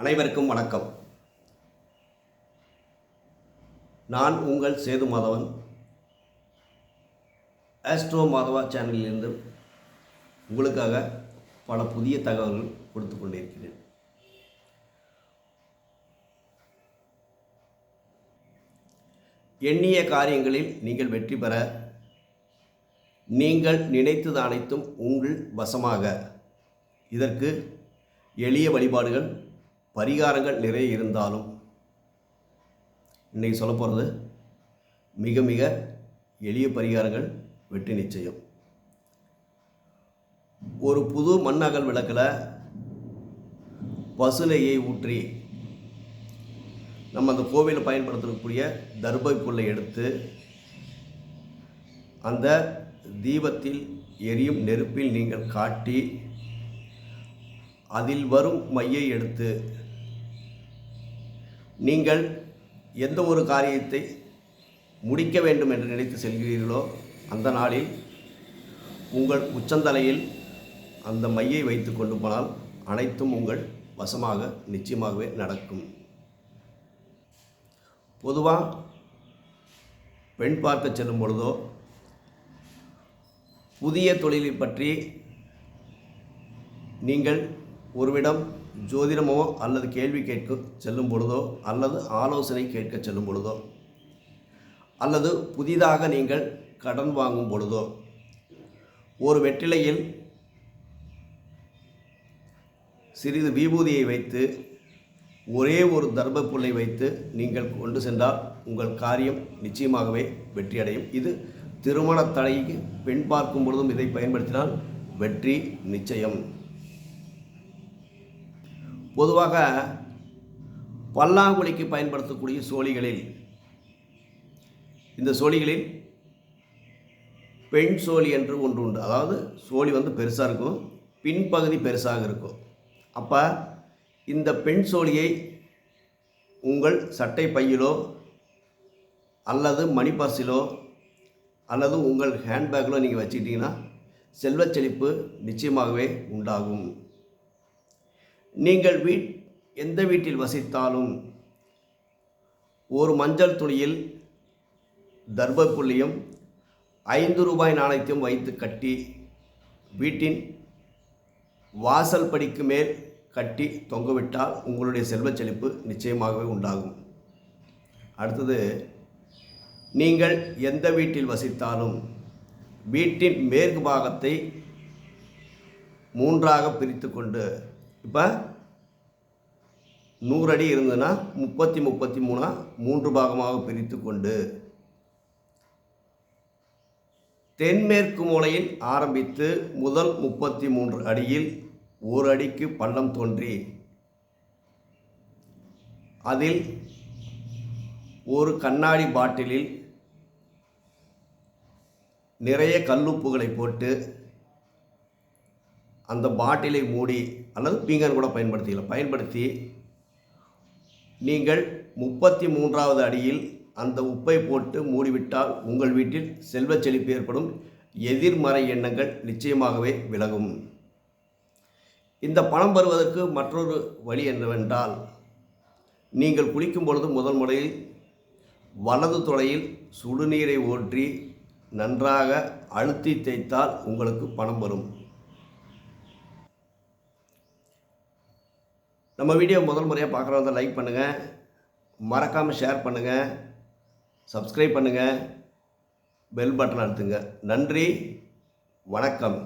அனைவருக்கும் வணக்கம். நான் உங்கள் சேது மாதவன். ஆஸ்ட்ரோ மாதவா சேனலிலிருந்து உங்களுக்காக பல புதிய தகவல்கள் கொடுத்து கொண்டிருக்கிறேன். எண்ணிய காரியங்களில் நீங்கள் வெற்றி பெற நீங்கள் நினைத்தது அனைத்தும் உங்கள் வசமாக. இதற்கு எளிய வழிபாடுகள் பரிகாரங்கள் நிறைய இருந்தாலும் இன்றைக்கி சொல்ல போகிறது மிக மிக எளிய பரிகாரங்கள் வெற்றி நிச்சயம். ஒரு புது மண்ணகல் விளக்கில் பசுனையை ஊற்றி நம்ம அந்த கோவிலில் பயன்படுத்தக்கூடிய தர்பை புல்லை எடுத்து அந்த தீபத்தில் எரியும் நெருப்பில் நீங்கள் காட்டி அதில் வரும் மையை எடுத்து நீங்கள் எந்த ஒரு காரியத்தை முடிக்க வேண்டும் என்று நினைத்து செல்கிறீர்களோ அந்த நாளில் உங்கள் உச்சந்தலையில் அந்த மையை வைத்து கொண்டு போனால் அனைத்தும் உங்கள் வசமாக நிச்சயமாகவே நடக்கும். பொதுவாக பெண் பார்க்க செல்லும் பொழுதோ புதிய தொழிலை பற்றி நீங்கள் ஒருவிடம் ஜோதிடமோ அல்லது கேள்வி கேட்க செல்லும் பொழுதோ அல்லது ஆலோசனை கேட்க செல்லும் பொழுதோ அல்லது புதிதாக நீங்கள் கடன் வாங்கும் பொழுதோ ஒரு வெற்றிலையில் சிறிது விபூதியை வைத்து ஒரே ஒரு தர்ப புல்லை வைத்து நீங்கள் கொண்டு சென்றால் உங்கள் காரியம் நிச்சயமாகவே வெற்றியடையும். இது திருமண தடைக்கு பெண் பார்க்கும் பொழுதும் இதை பயன்படுத்தினால் வெற்றி நிச்சயம். பொதுவாக பல்லாங்குழிக்கு பயன்படுத்தக்கூடிய சோழிகளில் இந்த சோழிகளில் பெண் சோழி என்று ஒன்று உண்டு. அதாவது சோழி வந்து பெருசாக இருக்கும் பின்பகுதி பெருசாக இருக்கும். அப்போ இந்த பெண் சோழியை உங்கள் சட்டை பையிலோ அல்லது மணி பர்ஸிலோ அல்லது உங்கள் ஹேண்ட்பேக்கிலோ நீங்கள் வச்சுக்கிட்டிங்கன்னா செல்வச் செழிப்பு நிச்சயமாகவே உண்டாகும். நீங்கள் வீட் எந்த வீட்டில் வசித்தாலும் ஒரு மஞ்சள் துணியில் தர்பப்புள்ளியும் ஐந்து ரூபாய் நாணயத்தையும் வைத்து கட்டி வீட்டின் வாசல் படிக்கு மேல் கட்டி தொங்கவிட்டால் உங்களுடைய செல்வச் செழிப்பு நிச்சயமாகவே உண்டாகும். அடுத்தது நீங்கள் எந்த வீட்டில் வசித்தாலும் வீட்டின் மேற்கு பாகத்தை மூன்றாக பிரித்து கொண்டு இப்போ நூறு அடி இருந்ததுன்னா முப்பத்தி முப்பத்தி மூணாக மூன்று பாகமாக பிரித்து கொண்டு தென்மேற்கு மூலையில் ஆரம்பித்து முதல் முப்பத்தி மூன்று அடியில் ஒரு அடிக்கு பள்ளம் தோன்றி அதில் ஒரு கண்ணாடி பாட்டிலில் நிறைய கல்லுப்புகளை போட்டு அந்த பாட்டிலை மூடி அல்லது பீங்கான் கூட பயன்படுத்திக்கலாம் பயன்படுத்தி நீங்கள் முப்பத்தி மூன்றாவது அடியில் அந்த உப்பை போட்டு மூடிவிட்டால் உங்கள் வீட்டில் செல்வ செழிப்பு ஏற்படும். எதிர்மறை எண்ணங்கள் நிச்சயமாகவே விலகும். இந்த பணம் வருவதற்கு மற்றொரு வழி என்னவென்றால் நீங்கள் குளிக்கும் பொழுது முதல் முறையில் வலது தொடையில் சுடுநீரை ஊற்றி நன்றாக அழுத்தி தேய்த்தால் உங்களுக்கு பணம் வரும். நம்ம வீடியோ முதல் முறையாக பார்க்குறவங்க லைக் பண்ணுங்கள் மறக்காமல் ஷேர் பண்ணுங்கள் சப்ஸ்கிரைப் பண்ணுங்கள் பெல் பட்டன் அழுத்துங்க. நன்றி. வணக்கம்.